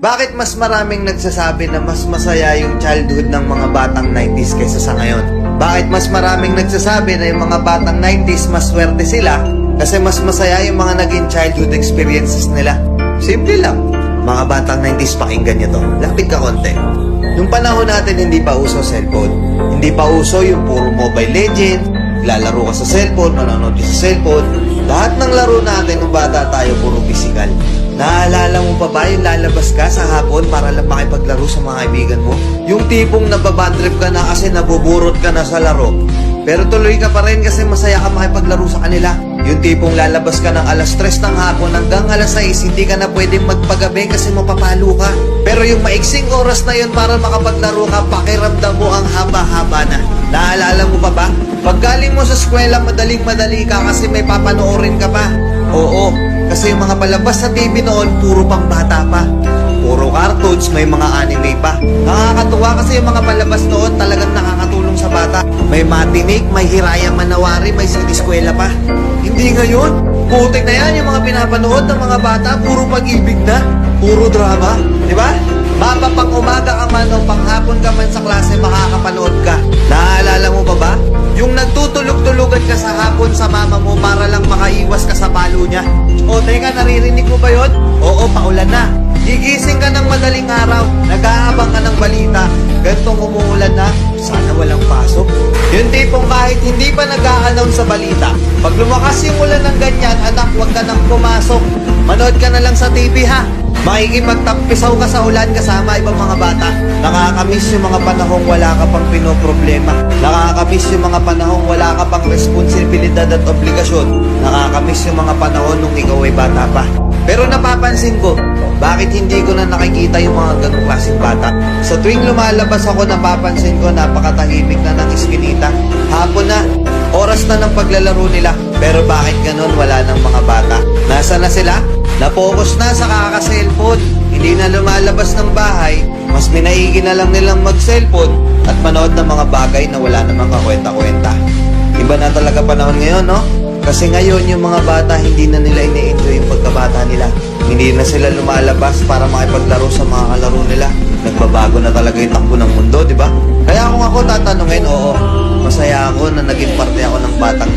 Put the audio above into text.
Bakit mas maraming nagsasabi na mas masaya yung childhood ng mga batang 90s kaysa sa ngayon? Bakit mas maraming nagsasabi na yung mga batang 90s mas swerte sila kasi mas masaya yung mga naging childhood experiences nila? Simple lang. Mga batang 90s, pakinggan nyo to. Lapit ka konti. Nung panahon natin, hindi pa uso cellphone. Hindi pa uso yung puro Mobile Legend, lalaro ka sa cellphone, manonood sa cellphone. Lahat ng laro natin nung bata tayo, puro physical. Naalala mo pa ba yung lalabas ka sa hapon para lang makipaglaro sa mga kaibigan mo? Yung tipong nababadrip ka na kasi nabuburot ka na sa laro. Pero tuloy ka pa rin kasi masaya ka makipaglaro sa kanila. Yung tipong lalabas ka ng alas 3 ng hapon hanggang alas 6, hindi ka na pwedeng magpagabi kasi mapapalo ka. Pero yung maiksing oras na yun para makapaglaro ka, pakiramdam mo ang haba-haba na. Naalala mo pa ba? Pag galing mo sa eskwela, madaling-madali ka kasi may papanoorin ka pa. Oo, kasi yung mga palabas sa TV noon, puro pang bata pa. Puro cartoons, may mga anime pa. Nakakatuwa kasi yung mga palabas noon talagang nakakatulong sa bata. May matinik, may hiraya manawari, may siniskwela pa. Hindi ngayon. Putik na yan yung mga pinapanood ng mga bata, puro pag-ibig na, puro drama. Di ba? Mapa pang umaga ka man o panghapon ka man sa klase, makakapanood ka. Naaalala mo pa ba? Yung nagtutulog-tulugan ka sa hapon sa mama mo para lang makaiwas ka sa palo niya. O teka, naririnig mo ba yon? Oo, paulan na. Gigising ka ng madaling araw, nag-aabang ka ng balita, gantong umuulan na, sana walang pasok. Yung tipong kahit hindi pa nag-a-announce sa balita, pag lumakas yung ulan ng ganyan, anak, huwag ka nang pumasok. Manood ka na lang sa TV ha. Makikipagtampisaw ka sa ulan kasama ibang mga. Nakakamiss yung mga panahong wala ka pang pinoproblema. Nakakamiss yung mga panahong wala ka pang responsibilidad at obligasyon. Nakakamiss yung mga panahon nung ikaw ay bata pa. Pero napapansin ko, bakit hindi ko na nakikita yung mga ganong klaseng bata? Sa tuwing lumalabas ako, napapansin ko napakatahimik na ng iskinita. Hapon na, oras na ng paglalaro nila. Pero bakit ganon wala ng mga bata? Nasa na sila? Napokus na sa kaka-cellphone. Hindi na lumalabas ng bahay. Mas minaigi na lang nilang mag-cellphone at manood ng mga bagay na wala namang kakwenta-kwenta. Iba na talaga panahon ngayon, no? Kasi ngayon yung mga bata hindi na nila ini-enjoy yung pagkabata nila. Hindi na sila lumalabas para makipaglaro sa mga kalaro nila. Nagbabago na talaga yung takbo ng mundo, di ba? Kaya kung ako tatanungin, oo, masaya ako na naging parte ako ng batang